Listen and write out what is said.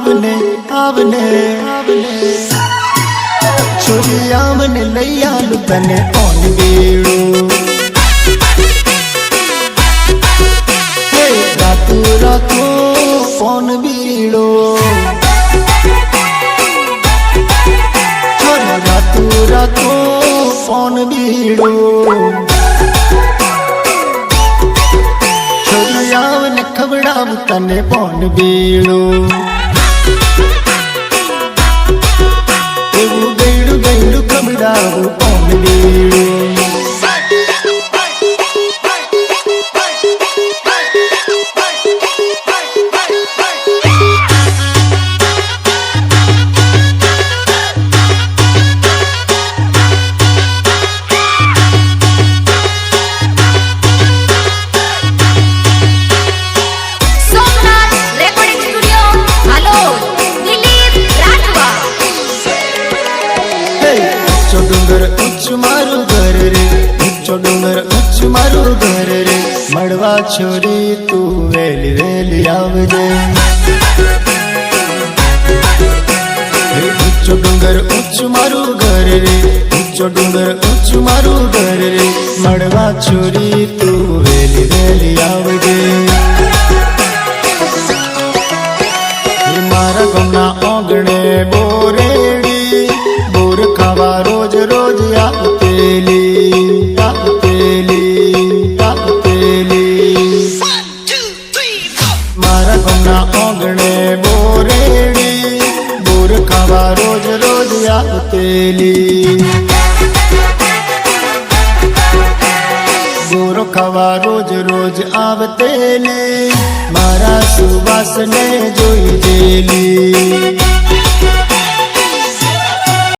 આવને આવને છોરી આવને લઈ આલું તને ઓન હે રાતુ રાતો ફોન બીડો છોરા રાતુ ફોન ખવડાવ તને પણ બીડો love. ઊંચો ડુંગર ઉચ્ચ મારું ઘર રે. મળવા છોરી તું વેલી વેલી આવજે. ઊંચો ડુંગર, ઉચ્ચ મારું ઘર રે. ઊંચો ડુંગર, ઉચ્ચ મારું ઘર રે. મળવા છોરી તું વેલી વેલી આવજે. મારા ગામના આંગણે બોરેડી, બોર ખાવા રોજ રોજ આવતેલી આંગણે બોરેડી, બોર ખાવા રોજ રોજ આવતેલી ગોરો ખાવા રોજ રોજ આવતેલી મારા સુવાસને જોઈ જેલી.